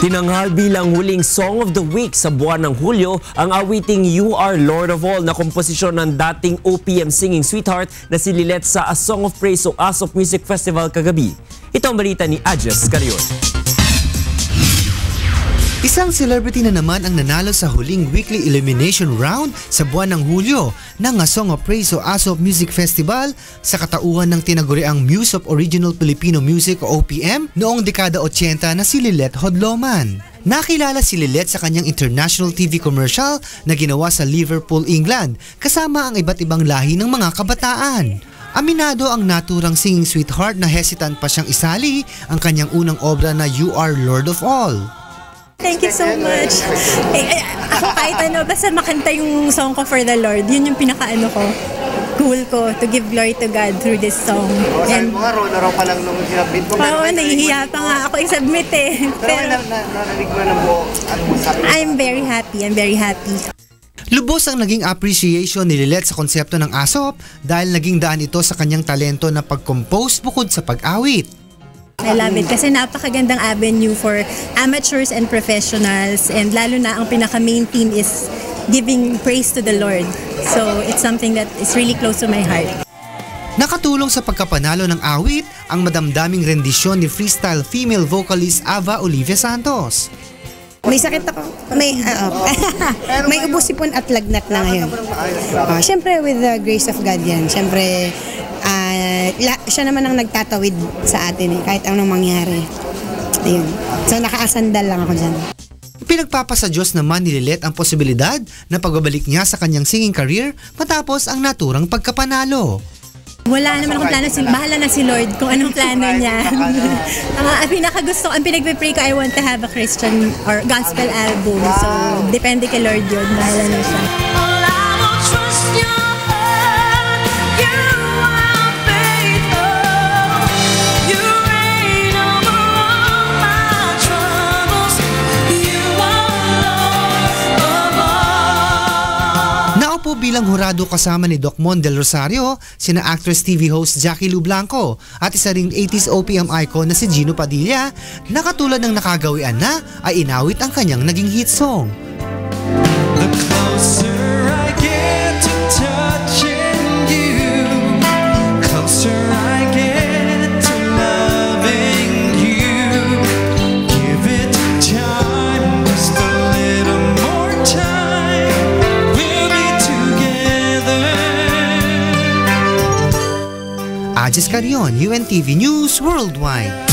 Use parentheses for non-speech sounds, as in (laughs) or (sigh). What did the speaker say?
Tinanghal bilang huling Song of the Week sa buwan ng Hulyo ang awiting You Are Lord of All na komposisyon ng dating OPM singing sweetheart na si Lilet sa A Song of Praise o Asop Music Festival kagabi. Ito ang balita ni Adjas Carion. Isang celebrity na naman ang nanalo sa huling weekly elimination round sa buwan ng Hulyo ng Song of Praise o ASOP Music Festival sa katauhan ng tinaguriang Muse of Original Filipino Music o OPM noong dekada 80 na si Lilet Hodloman. Nakilala si Lilet sa kanyang international TV commercial na ginawa sa Liverpool, England kasama ang iba't ibang lahi ng mga kabataan. Aminado ang naturang singing sweetheart na hesitant pa siyang isali ang kanyang unang obra na You Are Lord of All. Thank you so much. Eh, eh, ako kahit ano, basta makanta yung song ko for the Lord, yun yung pinaka-ano ko, cool ko, to give glory to God through this song. O, sabi And, mo nga, roll na raw pa lang nung sinabit mo. oo, nahihiya pa nga ako i-submit eh. Pero Pero, na, na, narinig mo ng buo, ano mo sabi mo? I'm very happy, I'm very happy. Lubos ang naging appreciation ni Lilet sa konsepto ng ASOP dahil naging daan ito sa kanyang talento na pag-compose bukod sa pag-awit. I love it kasi napakagandang avenue for amateurs and professionals and lalo na ang pinaka-main theme is giving praise to the Lord. So, it's something that is really close to my heart. Nakatulong sa pagkapanalo ng awit ang madamdaming rendisyon ni freestyle female vocalist Ava Olivia Santos. May sakit ako. May, oh. may ubusipon at lagnat na ngayon. Ah, Siyempre, with the grace of God yan. Siyempre, ah, la- siya naman ang nagtatawid sa atin eh, kahit anong mangyari. Ayun. So, nakaasandal lang ako dyan. Pinagpapasa Diyos naman ni Lilet ang posibilidad na pagbabalik niya sa kanyang singing career matapos ang naturang pagkapanalo. Wala naman akong plano. Si, bahala na si Lord kung anong plano niya. (laughs) ang, ang pinakagusto, ang pinagpipray ko, I want to have a Christian or gospel album. So, depende kay Lord yun. Bahala na siya. Bilang hurado kasama ni Doc Mon Del Rosario, sina actress TV host Jackie Lu Blanco at isa ring 80s OPM icon na si Gino Padilla na katulad ng nakagawian na ay inawit ang kanyang naging hit song. The closer Ajes Carion, UNTV News Worldwide.